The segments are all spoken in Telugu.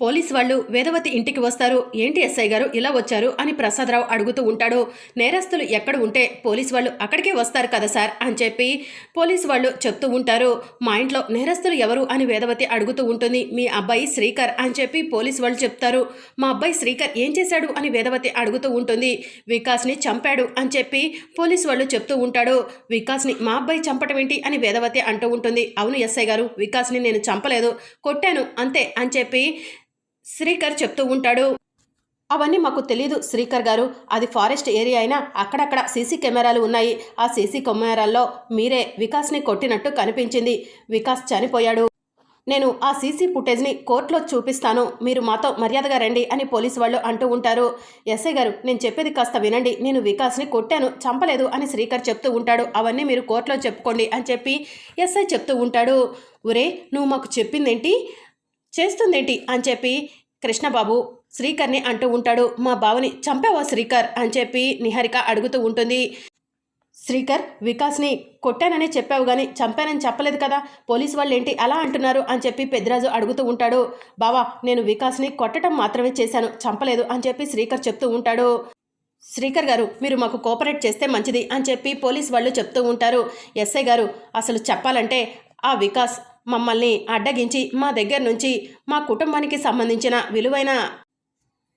పోలీస్ వాళ్ళు వేదవతి ఇంటికి వస్తారు. ఏంటి ఎస్ఐ గారు ఇలా వచ్చారు అని ప్రసాదరావు అడుగుతూ ఉంటాడు. నేరస్తులు ఎక్కడ ఉంటే పోలీస్ వాళ్ళు అక్కడికే వస్తారు కదా సార్ అని చెప్పి పోలీస్ వాళ్ళు చెప్తూ ఉంటారు. మా ఇంట్లో నేరస్తులు ఎవరు అని వేదవతి అడుగుతూ ఉంటుంది. మీ అబ్బాయి శ్రీకర్ అని చెప్పి పోలీస్ వాళ్ళు చెప్తారు. మా అబ్బాయి శ్రీకర్ ఏం చేశాడు అని వేదవతి అడుగుతూ ఉంటుంది. వికాస్ని చంపాడు అని చెప్పి పోలీస్ వాళ్ళు చెప్తూ ఉంటాడు. వికాస్ని మా అబ్బాయి చంపటం ఏంటి అని వేదవతి అంటూ ఉంటుంది. అవును ఎస్ఐ గారు వికాస్ని నేను చంపలేదు. కొట్టాను అంతే అని చెప్పి శ్రీకర్ చెప్తూ ఉంటాడు. అవన్నీ మాకు తెలియదు శ్రీకర్ గారు. అది ఫారెస్ట్ ఏరియా అయినా అక్కడక్కడ సీసీ కెమెరాలు ఉన్నాయి. ఆ సీసీ కెమెరాల్లో మీరే వికాస్ని కొట్టినట్టు కనిపించింది. వికాస్ చనిపోయాడు. నేను ఆ సీసీ ఫుటేజ్ని కోర్టులో చూపిస్తాను. మీరు మాతో మర్యాదగా రండి అని పోలీసు వాళ్ళు అంటూ ఉంటారు. ఎస్ఐ గారు నేను చెప్పేది కాస్త వినండి. నేను వికాస్ని కొట్టాను చంపలేదు అని శ్రీకర్ చెప్తూ ఉంటాడు. అవన్నీ మీరు కోర్టులో చెప్పుకోండి అని చెప్పి ఎస్ఐ చెప్తూ ఉంటాడు. ఒరే నువ్వు మాకు చెప్పిందేంటి? చేస్తుందేంటి? అని చెప్పి కృష్ణబాబు శ్రీకర్ని అంటూ ఉంటాడు. మా బావని చంపావా శ్రీకర్? అని చెప్పి నిహారిక అడుగుతూ ఉంటుంది. శ్రీకర్ వికాస్ని కొట్టానని చెప్పావు కానీ చంపానని చెప్పలేదు కదా. పోలీస్ వాళ్ళు ఏంటి అలా అంటున్నారు? అని చెప్పి పెద్దరాజు అడుగుతూ ఉంటాడు. బావా నేను వికాస్ని కొట్టడం మాత్రమే చేశాను. చంపలేదు అని చెప్పి శ్రీకర్ చెప్తూ ఉంటాడు. శ్రీకర్ గారు మీరు మాకు కోఆపరేట్ చేస్తే మంచిది అని చెప్పి పోలీస్ వాళ్ళు చెప్తూ ఉంటారు. ఎస్ఐ గారు అసలు చెప్పాలంటే ఆ వికాస్ మమ్మల్ని అడ్డగించి మా దగ్గర నుంచి మా కుటుంబానికి సంబంధించిన విలువైన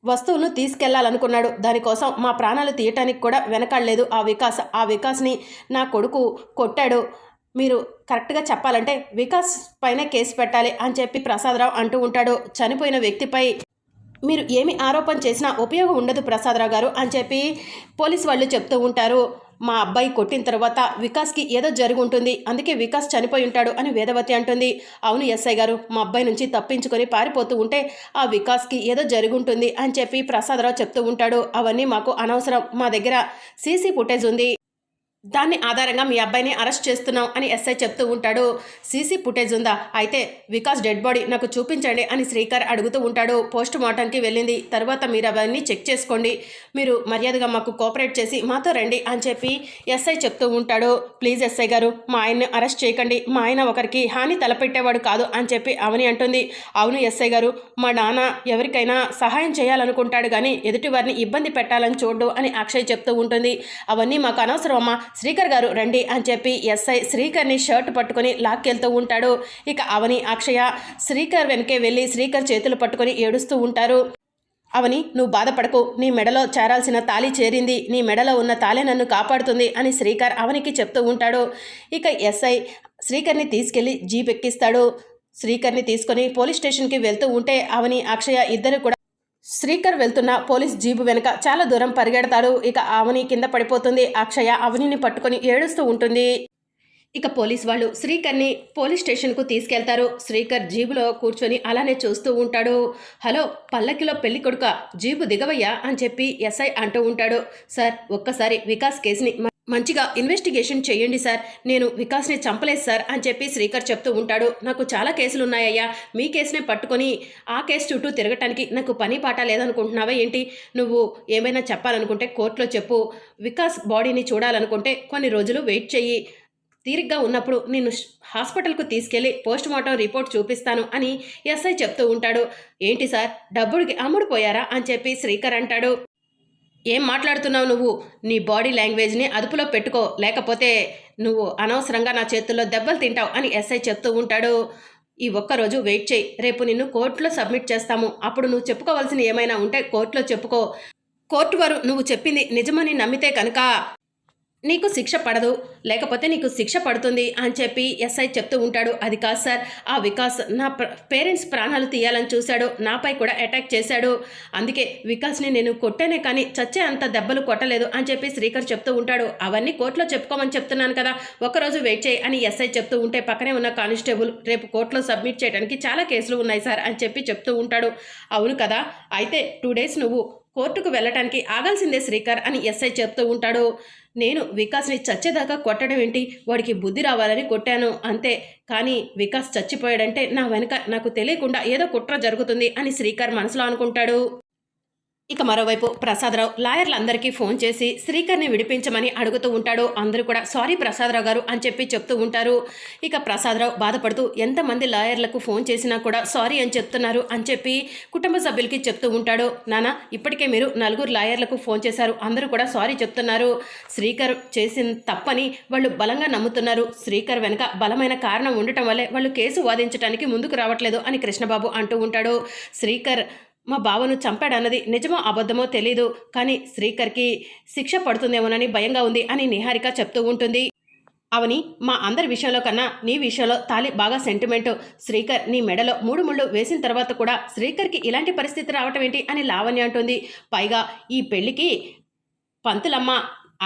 వస్తువును తీసుకెళ్ళాలనుకున్నాడు. దానికోసం మా ప్రాణాలు తీయటానికి కూడా వెనకాడలేదు ఆ వికాస్. ఆ వికాస్ని నా కొడుకు కొట్టాడు. మీరు కరెక్ట్గా చెప్పాలంటే వికాస్ పైన కేసు పెట్టాలి అని చెప్పి ప్రసాదరావు అంటూ ఉంటాడు. చనిపోయిన వ్యక్తిపై మీరు ఏమి ఆరోపణ చేసినా ఉపయోగం ఉండదు ప్రసాదరావు గారు అని చెప్పి పోలీస్ వాళ్ళు చెప్తూ ఉంటారు. మా అబ్బాయి కొట్టిన తర్వాత వికాస్కి ఏదో జరిగి ఉంటుంది అందుకే వికాస్ చనిపోయి ఉంటాడు అని వేదవతి అంటుంది. అవును ఎస్ఐ గారు మా అబ్బాయి నుంచి తప్పించుకొని పారిపోతూ ఉంటే ఆ వికాస్కి ఏదో జరిగి ఉంటుంది అని చెప్పి ప్రసాదరావు చెప్తూ ఉంటాడు. అవన్నీ మాకు అనవసరం. మా దగ్గర సీసీ ఫుటేజ్ ఉంది. దాన్ని ఆధారంగా మీ అబ్బాయిని అరెస్ట్ చేస్తున్నాం అని ఎస్ఐ చెప్తూ ఉంటాడు. సీసీ ఫుటేజ్ ఉందా? అయితే వికాస్ డెడ్ బాడీ నాకు చూపించండి అని శ్రీకర్ అడుగుతూ ఉంటాడు. పోస్ట్ మార్టంకి వెళ్ళింది. తర్వాత మీరు అవన్నీ చెక్ చేసుకోండి. మీరు మర్యాదగా మాకు కోఆపరేట్ చేసి మాతో రండి అని చెప్పి ఎస్ఐ చెప్తూ ఉంటాడు. ప్లీజ్ ఎస్ఐ గారు మా ఆయన్ని అరెస్ట్ చేయకండి. మా ఆయన ఒకరికి హాని తలపెట్టేవాడు కాదు అని చెప్పి అవని అంటుంది. అవును ఎస్ఐ గారు మా నాన్న ఎవరికైనా సహాయం చేయాలనుకుంటాడు కానీ ఎదుటి వారిని ఇబ్బంది పెట్టాలని చూడు అని అక్షయ్ చెప్తూ ఉంటుంది. అవన్నీ మాకు అనవసరం అమ్మా శ్రీకర్ గారు రండి అని చెప్పి ఎస్ఐ శ్రీకర్ని షర్ట్ పట్టుకొని లాక్కెళ్తూ ఉంటాడు. ఇక అవని అక్షయ శ్రీకర్ వెనకే వెళ్ళి శ్రీకర్ చేతులు పట్టుకొని ఏడుస్తూ ఉంటారు. అవని నువ్వు బాధపడకు. నీ మెడలో చేరాల్సిన తాళి చేరింది. నీ మెడలో ఉన్న తాలే నన్ను కాపాడుతుంది అని శ్రీకర్ అవనికి చెప్తూ ఉంటాడు. ఇక ఎస్ఐ శ్రీకర్ని తీసుకెళ్ళి జీప్ ఎక్కిస్తాడు శ్రీకర్ని తీసుకొని పోలీస్ స్టేషన్కి వెళ్తూ ఉంటే అవని అక్షయ ఇద్దరు కూడా శ్రీకర్ వెళ్తున్న పోలీస్ జీబు వెనుక చాలా దూరం పరిగెడతాడు. ఇక అవని కింద పడిపోతుంది. అక్షయ అవనిని పట్టుకొని ఏడుస్తూ ఉంటుంది. ఇక పోలీస్ వాళ్ళు శ్రీకర్ని పోలీస్ స్టేషన్కు తీసుకెళ్తారు. శ్రీకర్ జీబులో కూర్చొని అలానే చూస్తూ ఉంటాడు. హలో పల్లకిలో పెళ్ళి కొడుక జీబు దిగవయ్యా అని చెప్పి ఎస్ఐ అంటూ ఉంటాడు. సార్ ఒక్కసారి వికాస్ కేసుని మంచిగా ఇన్వెస్టిగేషన్ చేయండి సార్. నేను వికాస్ని చంపలేదు సార్ అని చెప్పి శ్రీకర్ చెప్తూ ఉంటాడు. నాకు చాలా కేసులు ఉన్నాయ్యా మీ కేసునే పట్టుకొని ఆ కేసు చుట్టూ తిరగటానికి నాకు పని పాట లేదనుకుంటున్నావా ఏంటి? నువ్వు ఏమైనా చెప్పాలనుకుంటే కోర్టులో చెప్పు. వికాస్ బాడీని చూడాలనుకుంటే కొన్ని రోజులు వెయిట్ చెయ్యి. తీరిగ్గా ఉన్నప్పుడు నిన్ను హాస్పిటల్కు తీసుకెళ్ళి పోస్ట్ మార్టం రిపోర్ట్ చూపిస్తాను అని ఎస్ఐ చెప్తూ ఉంటాడు. ఏంటి సార్? డబ్బుడికి అమ్ముడు పోయారా? అని చెప్పి శ్రీకర్ అంటాడు. ఏం మాట్లాడుతున్నావు నువ్వు? నీ బాడీ లాంగ్వేజ్ని అదుపులో పెట్టుకో. లేకపోతే నువ్వు అనవసరంగా నా చేతుల్లో దెబ్బలు తింటావు అని ఎస్ఐ చెప్తూ ఉంటాడు. ఈ ఒక్కరోజు వెయిట్ చేయి. రేపు నిన్ను కోర్టులో సబ్మిట్ చేస్తాము. అప్పుడు నువ్వు చెప్పుకోవాల్సిన ఏమైనా ఉంటే కోర్టులో చెప్పుకో. కోర్టు వారు నువ్వు చెప్పింది నిజమని నమ్మితే కనుక నీకు శిక్ష పడదు లేకపోతే నీకు శిక్ష పడుతుంది అని చెప్పి ఎస్ఐ చెప్తూ ఉంటాడు. అది కాదు సార్ ఆ వికాస్ నా పేరెంట్స్ ప్రాణాలు తీయాలని చూశాడు నాపై కూడా అటాక్ చేశాడు. అందుకే వికాస్ని నేను కొట్టానే కానీ చచ్చే అంత దెబ్బలు కొట్టలేదు అని చెప్పి శ్రీకర్ చెప్తూ ఉంటాడు. అవన్నీ కోర్టులో చెప్పుకోమని చెప్తున్నాను కదా ఒకరోజు వెయిట్ చేయి అని ఎస్ఐ చెప్తూ ఉంటే పక్కనే ఉన్న కానిస్టేబుల్ రేపు కోర్టులో సబ్మిట్ చేయడానికి చాలా కేసులు ఉన్నాయి సార్ అని చెప్పి చెప్తూ ఉంటాడు. అవును కదా అయితే టూ డేస్ నువ్వు కోర్టుకు వెళ్ళటానికి ఆగాల్సిందే శ్రీకర్ అని ఎస్ఐ చెప్తూ ఉంటాడు. నేను వికాస్ని చచ్చేదాకా కొట్టడం ఏంటి? వాడికి బుద్ధి రావాలని కొట్టాను అంతే. కానీ వికాస్ చచ్చిపోయాడంటే నా వెనుక నాకు తెలియకుండా ఏదో కుట్ర జరుగుతుంది అని శ్రీకర్ మనసులో అనుకుంటాడు. ఇక మరోవైపు ప్రసాదరావు లాయర్లందరికీ ఫోన్ చేసి శ్రీకర్ని విడిపించమని అడుగుతూ ఉంటాడు. అందరూ కూడా సారీ ప్రసాదరావు గారు అని చెప్పి చెప్తూ ఉంటారు. ఇక ప్రసాదరావు బాధపడుతూ ఎంతమంది లాయర్లకు ఫోన్ చేసినా కూడా సారీ అని చెప్తున్నారు అని చెప్పి కుటుంబ సభ్యులకి చెప్తూ ఉంటాడు. నానా ఇప్పటికే మీరు నలుగురు లాయర్లకు ఫోన్ చేశారు. అందరూ కూడా సారీ చెప్తున్నారు. శ్రీకర్ చేసిన తప్పని వాళ్ళు బలంగా నమ్ముతున్నారు. శ్రీకర్ వెనుక బలమైన కారణం ఉండటం వల్లే వాళ్ళు కేసు వాదించడానికి ముందుకు రావట్లేదు అని కృష్ణబాబు అంటూ ఉంటాడు. శ్రీకర్ మా బావను చంపాడన్నది నిజమో అబద్ధమో తెలీదు కానీ శ్రీకర్కి శిక్ష పడుతుందేమోనని భయంగా ఉంది అని నిహారిక చెప్తూ ఉంటుంది. అవని మా అందరి విషయంలో కన్నా నీ విషయంలో తాలి బాగా సెంటిమెంట్ శ్రీకర్ నీ మెడలో మూడు ముళ్ళు వేసిన తర్వాత కూడా శ్రీకర్కి ఇలాంటి పరిస్థితి రావటం ఏంటి అని లావణ్య అంటుంది. పైగా ఈ పెళ్ళికి పంతులమ్మ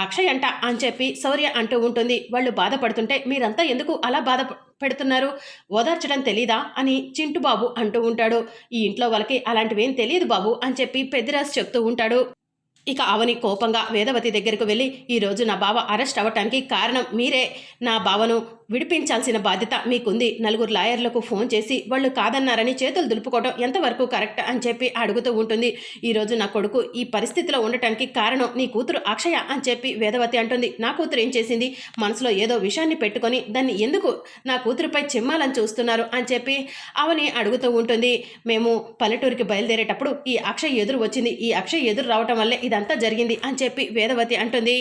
అక్షయ్ అంట అని చెప్పి శౌర్య అంటూ ఉంటుంది. వాళ్ళు బాధపడుతుంటే మీరంతా ఎందుకు అలా బాధ పెడుతున్నారు. ఓదార్చడం తెలీదా అని చింటు బాబు అంటూ ఉంటాడు. ఈ ఇంట్లో వాళ్ళకి అలాంటివేం తెలియదు బాబు అని చెప్పి పెద్దిరాజు చెప్తూ ఉంటాడు. ఇక అవని కోపంగా వేదవతి దగ్గరకు వెళ్ళి ఈరోజు నా బావ అరెస్ట్ అవ్వటానికి కారణం మీరే. నా బావను విడిపించాల్సిన బాధ్యత మీకుంది. నలుగురు లాయర్లకు ఫోన్ చేసి వాళ్ళు కాదన్నారని చేతులు దులుపుకోవడం ఎంతవరకు కరెక్ట్? అని చెప్పి అడుగుతూ ఉంటుంది. ఈరోజు నా కొడుకు ఈ పరిస్థితిలో ఉండటానికి కారణం నీ కూతురు అక్షయ అని చెప్పి వేదవతి అంటుంది. నా కూతురు ఏం చేసింది? మనసులో ఏదో విషయాన్ని పెట్టుకొని దాన్ని ఎందుకు నా కూతురుపై చిమ్మాలని చూస్తున్నారు? అని చెప్పి అవని అడుగుతూ ఉంటుంది. మేము పల్లెటూరికి బయలుదేరేటప్పుడు ఈ అక్షయ్ ఎదురు వచ్చింది. ఈ అక్షయ్ ఎదురు రావటం వల్లే ఇదంతా జరిగింది అని చెప్పి వేదవతి అంటుంది.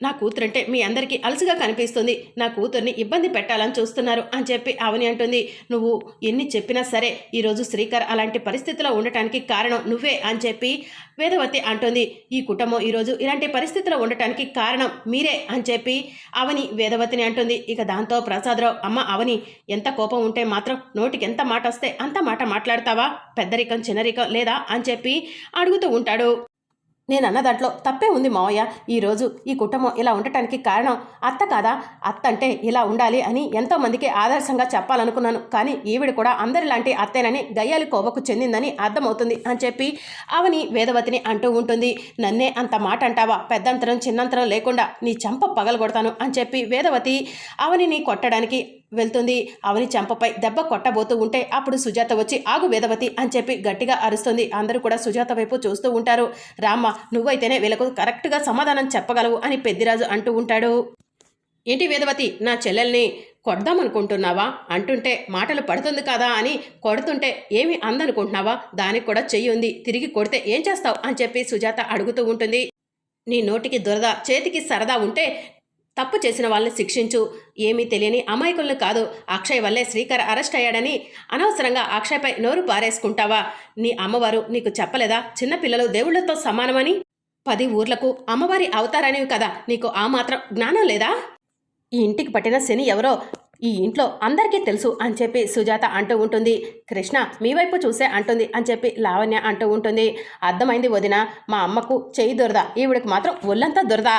నా కూతురంటే మీ అందరికీ అలసిగా కనిపిస్తుంది. నా కూతుర్ని ఇబ్బంది పెట్టాలని చూస్తున్నారు అని చెప్పి అవని అంటుంది. నువ్వు ఎన్ని చెప్పినా సరే ఈరోజు శ్రీకర్ అలాంటి పరిస్థితిలో ఉండటానికి కారణం నువ్వే అని చెప్పి వేదవతి అంటుంది. ఈ కుటుంబం ఈరోజు ఇలాంటి పరిస్థితిలో ఉండటానికి కారణం మీరే అని చెప్పి అవని వేదవతిని అంటుంది. ఇక దాంతో ప్రసాదరావు అమ్మ అవని ఎంత కోపం ఉంటే మాత్రం నోటికి ఎంత మాట వస్తే అంత మాట మాట్లాడతావా? పెద్దరికం చిన్నరికం లేదా? అని చెప్పి అడుగుతూ ఉంటాడు. నేను అన్న దాంట్లో తప్పే ఉంది మావయ్య. ఈరోజు ఈ కుటుంబం ఇలా ఉండటానికి కారణం అత్త కాదా? అత్త అంటే ఇలా ఉండాలి అని ఎంతోమందికి ఆదర్శంగా చెప్పాలనుకున్నాను. కానీ ఈవిడ కూడా అందరిలాంటి అత్తేనని గయ్యాలి కోవకు చెందిందని అర్థమవుతుంది అని చెప్పి అవని వేదవతిని అంటూ ఉంటుంది. నన్నే అంత మాట అంటావా? పెద్దంతరం చిన్నంతరం లేకుండా నీ చంప పగలగొడతాను అని చెప్పి వేదవతి అవనిని కొట్టడానికి వెళ్తుంది. అవని చెంపపై దెబ్బ కొట్టబోతూ ఉంటే అప్పుడు సుజాత వచ్చి ఆగు వేదవతి అని చెప్పి గట్టిగా అరుస్తుంది. అందరూ కూడా సుజాత వైపు చూస్తూ ఉంటారు. రామ్మ నువ్వైతేనే వీళ్ళకు కరెక్ట్గా సమాధానం చెప్పగలవు అని పెద్దిరాజు అంటూ ఉంటాడు. ఏంటి వేదవతి నా చెల్లెల్ని కొడదామనుకుంటున్నావా? అంటుంటే మాటలు పడుతుంది కదా అని కొడుతుంటే ఏమి అందనుకుంటున్నావా? దానికి కూడా చెయ్యి ఉంది. తిరిగి కొడితే ఏం చేస్తావు? అని చెప్పి సుజాత అడుగుతూ ఉంటుంది. నీ నోటికి దురద చేతికి సరదా ఉంటే తప్పు చేసిన వాళ్ళని శిక్షించు. ఏమీ తెలియని అమాయకులను కాదు. అక్షయ్ వల్లే శ్రీకర్ అరెస్ట్ అయ్యాడని అనవసరంగా అక్షయ్పై నోరు పారేసుకుంటావా? నీ అమ్మవారు నీకు చెప్పలేదా? చిన్నపిల్లలు దేవుళ్ళతో సమానమని? పది ఊర్లకు అమ్మవారి అవతారనేవి కదా. నీకు ఆ మాత్రం జ్ఞానం లేదా? ఈ ఇంటికి పట్టిన శని ఎవరో? ఈ ఇంట్లో అందరికీ తెలుసు అని చెప్పి సుజాత అంటూ ఉంటుంది. కృష్ణ మీ వైపు చూసే అంటుంది అని చెప్పి లావణ్య అంటూ ఉంటుంది. అర్థమైంది వదిన మా అమ్మకు చేయి దొరదా. ఈవిడకి మాత్రం ఒళ్ళంతా దొరదా.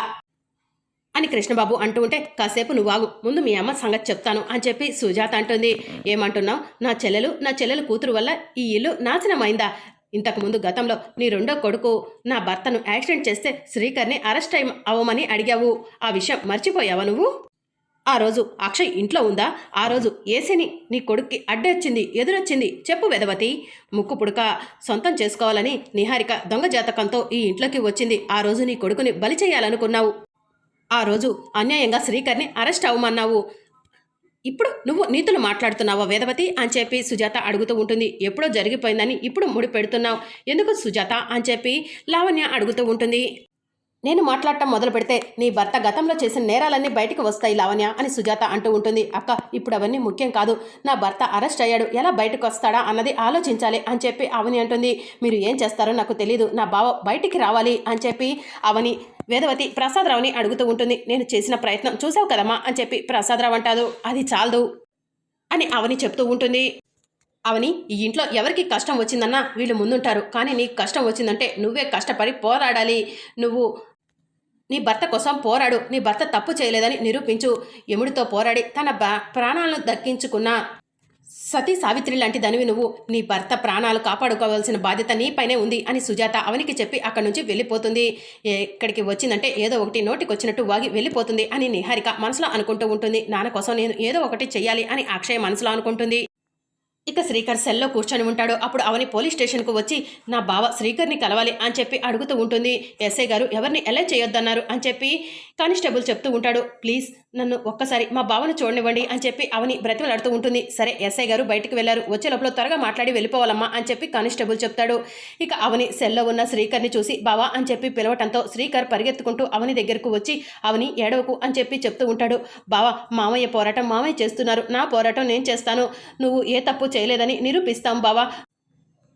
అని కృష్ణబాబు అంటూ ఉంటే కాసేపు నువ్వు ముందు మీ అమ్మ సంగతి చెప్తాను అని చెప్పి సుజాత అంటుంది. ఏమంటున్నావు? నా చెల్లెలు నా చెల్లెలు కూతురు వల్ల ఈ ఇల్లు నాశనమైందా? ఇంతకుముందు గతంలో నీ రెండో కొడుకు నా భర్తను యాక్సిడెంట్ చేస్తే శ్రీకర్ని అరెస్ట్ అయి అవ్వమని అడిగావు. ఆ విషయం మర్చిపోయావా నువ్వు? ఆ రోజు అక్షయ్ ఇంట్లో ఉందా? ఆ రోజు ఏసీని నీ కొడుక్కి అడ్డొచ్చింది ఎదురొచ్చింది? చెప్పు వెదవతి. ముక్కు పుడక సొంతం చేసుకోవాలని నిహారిక దొంగ జాతకంతో ఈ ఇంట్లోకి వచ్చింది. ఆ రోజు నీ కొడుకుని బలి చేయాలనుకున్నావు. ఆ రోజు అన్యాయంగా శ్రీకర్ని అరెస్ట్ అవ్వమన్నావు. ఇప్పుడు నువ్వు నీతులు మాట్లాడుతున్నావా వేదవతి? అని చెప్పి సుజాత అడుగుతూ ఉంటుంది. ఎప్పుడో జరిగిపోయిందని ఇప్పుడు ముడి పెడుతున్నావు. ఎందుకు సుజాత? అని చెప్పి లావణ్య అడుగుతూ ఉంటుంది. నేను మాట్లాడటం మొదలు పెడితే నీ భర్త గతంలో చేసిన నేరాలన్నీ బయటకు వస్తాయి లావణ్య అని సుజాత అంటూ ఉంటుంది. అక్క ఇప్పుడు అవన్నీ ముఖ్యం కాదు. నా భర్త అరెస్ట్ అయ్యాడు. ఎలా బయటకు వస్తాడా అన్నది ఆలోచించాలి అని చెప్పి అవని అంటుంది. మీరు ఏం చేస్తారో నాకు తెలియదు నా బావ బయటికి రావాలి అని చెప్పి అవని వేదవతి ప్రసాదరావుని అడుగుతూ ఉంటుంది. నేను చేసిన ప్రయత్నం చూసావు కదమ్మా అని చెప్పి ప్రసాదరావు అంటాడు. అది చాలదు అని అవని చెప్తూ ఉంటుంది. అవని ఈ ఇంట్లో ఎవరికి కష్టం వచ్చిందన్నా వీళ్ళు ముందుంటారు. కానీ నీకు కష్టం వచ్చిందంటే నువ్వే కష్టపడి పోరాడాలి. నువ్వు నీ భర్త కోసం పోరాడు. నీ భర్త తప్పు చేయలేదని నిరూపించు. యముడితో పోరాడి తన బా- ప్రాణాలను దక్కించుకున్న సతీ సావిత్రి లాంటి దనివి నువ్వు నీ భర్త ప్రాణాలు కాపాడుకోవాల్సిన బాధ్యత నీపైనే ఉంది అని సుజాత అవనికి చెప్పి అక్కడి నుంచి వెళ్ళిపోతుంది. ఎక్కడికి వచ్చిందంటే ఏదో ఒకటి నోటికి వచ్చినట్టు వాగి వెళ్ళిపోతుంది అని నిహారిక మనసులో అనుకుంటూ ఉంటుంది. నాన్న కోసం నేను ఏదో ఒకటి చెయ్యాలి అని అక్షయ మనసులో అనుకుంటుంది. ఇక శ్రీకర్ సెల్లో కూర్చొని ఉంటాడు. అప్పుడు అవని పోలీస్ స్టేషన్కు వచ్చి నా బావ శ్రీకర్ని కలవాలి అని చెప్పి అడుగుతూ ఉంటుంది. ఎస్ఐ గారు ఎవరిని ఎలా చేయొద్దన్నారు? అని చెప్పి కానిస్టేబుల్ చెప్తూ ఉంటాడు. ప్లీజ్ నన్ను ఒక్కసారి మా బావను చూడనివ్వండి అని చెప్పి అవని బ్రతిమలాడుతూ ఉంటుంది. సరే ఎస్ఐ గారు బయటకు వెళ్ళారు వచ్చే లోపల త్వరగా మాట్లాడి వెళ్ళిపోవాలమ్మా అని చెప్పి కానిస్టేబుల్ చెప్తాడు. ఇక అవని సెల్లో ఉన్న శ్రీకర్ని చూసి బావా అని చెప్పి పిలవటంతో శ్రీకర్ పరిగెత్తుకుంటూ అవని దగ్గరకు వచ్చి అవని ఏడవకు అని చెప్పి చెప్తూ ఉంటాడు. బావా మామయ్య పోరాటం మామయ్య చేస్తున్నారు. నా పోరాటం నేను చేస్తాను. నువ్వు ఏ తప్పు చేయలేదని నిరూపిస్తాం బావా.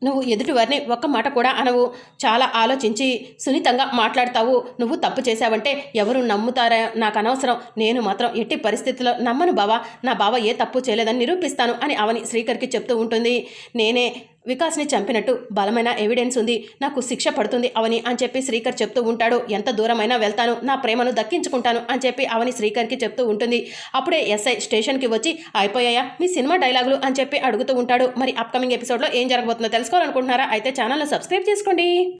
నువ్వు ఎదుటివారిని ఒక్క మాట కూడా అనవు. చాలా ఆలోచించి సున్నితంగా మాట్లాడతావు. నువ్వు తప్పు చేశావంటే ఎవరు నమ్ముతారా? నాకు అనవసరం. నేను మాత్రం ఎట్టి పరిస్థితుల్లో నమ్మను బావా. నా బావ ఏ తప్పు చేయలేదని నిరూపిస్తాను అని అవని శ్రీకర్కి చెప్తూ ఉంటుంది. నేనే వికాస్ని చంపినట్టు బలమైన ఎవిడెన్స్ ఉంది. నాకు శిక్ష పడుతుంది అవని అని చెప్పి శ్రీకర్ చెప్తూ ఉంటాడు. ఎంత దూరమైనా వెళ్తాను. నా ప్రేమను దక్కించుకుంటాను అని చెప్పి అవని శ్రీకర్కి చెప్తూ ఉంటుంది. అప్పుడే ఎస్ఐ స్టేషన్కి వచ్చి అయిపోయాయా? మీ సినిమా డైలాగులు అని చెప్పి అడుగుతూ ఉంటాడు. మరి అప్కమింగ్ ఎపిసోడ్లో ఏం జరగబోతుందో తెలుసుకోవాలనుకుంటున్నారా? అయితే ఛానల్ను సబ్స్క్రైబ్ చేసుకోండి.